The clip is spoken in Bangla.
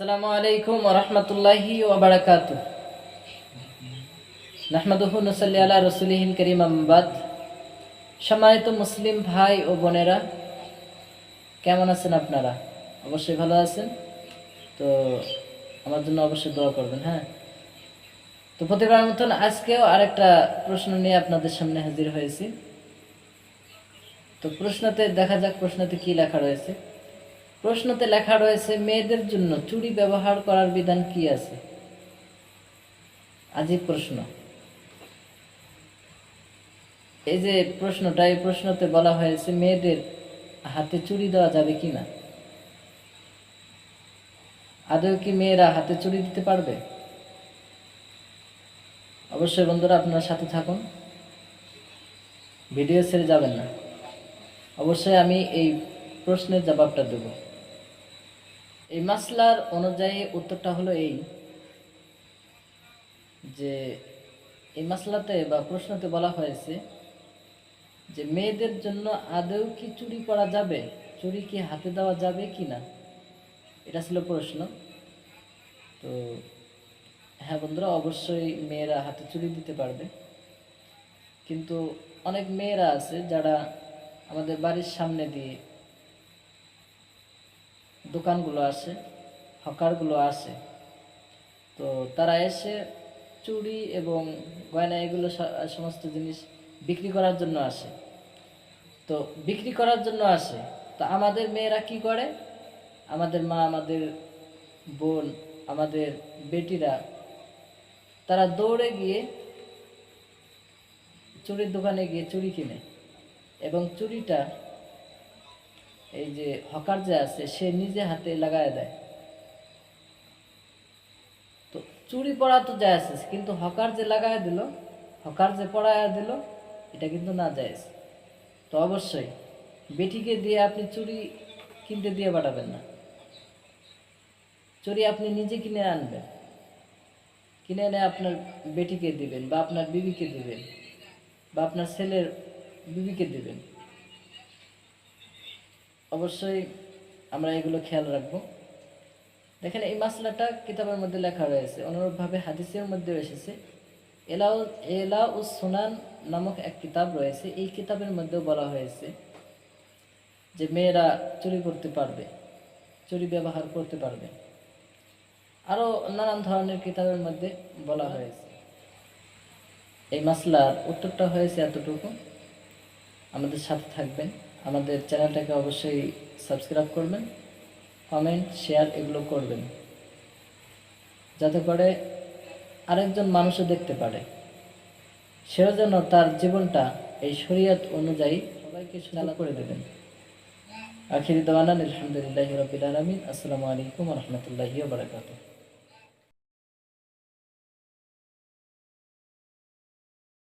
আসসালামু আলাইকুম ওরহমতুল্লাহি ওবরাকাত নাহমাদুহু নসাল্লি আলা রসুলিহিন করিম আম্বাদ সম্মানিত মুসলিম ভাই ও বোনেরা, কেমন আছেন আপনারা? অবশ্যই ভালো আছেন। তো আমার জন্য অবশ্যই দোয়া করবেন হ্যাঁ? তো প্রতিবার মতন আজকেও আরেকটা প্রশ্ন নিয়ে আপনাদের সামনে হাজির হয়েছি। তো প্রশ্নতে দেখা যাক প্রশ্নতে কি লেখা রয়েছে। প্রশ্নতে লেখা রয়েছে, মেয়েদের জন্য চুড়ি ব্যবহার করার বিধান কি আছে? আজই প্রশ্ন। এই যে প্রশ্নটা, এই প্রশ্নতে বলা হয়েছে, মেয়েদের হাতে চুড়ি দেওয়া যাবে কি না? আদৌ কি মেয়েরা হাতে চুড়ি দিতে পারবে? অবশ্যই বন্ধুরা, আপনার সাথে থাকুন। ভিডিও ছেড়ে যাবেন না। অবশ্যই আমি এই প্রশ্নের জবাবটা দেব। এই মাসলার অনুযায়ী উত্তরটা হলো এই, যে এই মাসলাতে বা প্রশ্নতে বলা হয়েছে যে মেয়েদের জন্য আদৌ কি চুরি করা যাবে? চুরি কি হাতে দেওয়া যাবে কি না? এটা ছিল প্রশ্ন। তো হ্যাঁ বন্ধুরা, অবশ্যই মেয়েরা হাতে চুরি দিতে পারবে। কিন্তু অনেক মেয়েরা আছে যারা আমাদের বাড়ির সামনে দিয়ে দোকানগুলো আসে হকারগুলো আসে তো তারা এসে চুড়ি এবং গয়না এগুলো সমস্ত জিনিস বিক্রি করার জন্য আসে। তো বিক্রি করার জন্য আসে। তো আমাদের মেয়েরা কি করে? আমাদের মা, আমাদের বোন, আমাদের বেটিরা, তারা দৌড়ে গিয়ে চুরির দোকানে গিয়ে চুরি কিনে এবং চুরিটা এই যে হকার যে আছে, সে নিজে হাতে লাগায় দেয়। তো চুরি পড়া তো যায় আছে, কিন্তু হকার যে লাগায় দিল, হকার যে পড়ায় দিল, এটা কিন্তু না যায় তো অবশ্যই, বেটিকে দিয়ে আপনি চুরি কিনতে দিয়ে পাঠাবেন না। চুরি আপনি নিজে কিনে আনবেন। কিনে এনে আপনার বেটিকে দিবেন বা আপনার বিবিকে দিবেন বা আপনার ছেলের বিবিকে দিবেন। অবশ্যই আমরা এগুলো খেয়াল রাখব। দেখেন এই মাসলাটা কিতাবের মধ্যে লেখা রয়েছে, অনুরূপভাবে হাদিসের মধ্যেও এসেছে। এলাউ এলা ও সুনান নামক এক কিতাব রয়েছে, এই কিতাবের মধ্যেও বলা হয়েছে যে মেয়েরা চুরি করতে পারবে, চুরি ব্যবহার করতে পারবে। আরও নানান ধরনের কিতাবের মধ্যে বলা হয়েছে। এই মাসলার উত্তরটা হয়েছে এতটুকু। আমাদের সাথে থাকবেন। আমাদের চ্যানেলটাকে অবশ্যই সাবস্ক্রাইব করবেন কমেন্ট শেয়ার এগুলো করবেন। যাতে করে আরেকজন মানুষও দেখতে পারে। সেও যেন তার জীবনটা এই শরীয়ত অনুযায়ী সবাইকে সুনালা করে দেবেন। আখিরি দওয়ানা, আলহামদুলিল্লাহ রবিল আলমিন। আসসালামু আলাইকুম রহমতুল্লাহি বারকাতুহ।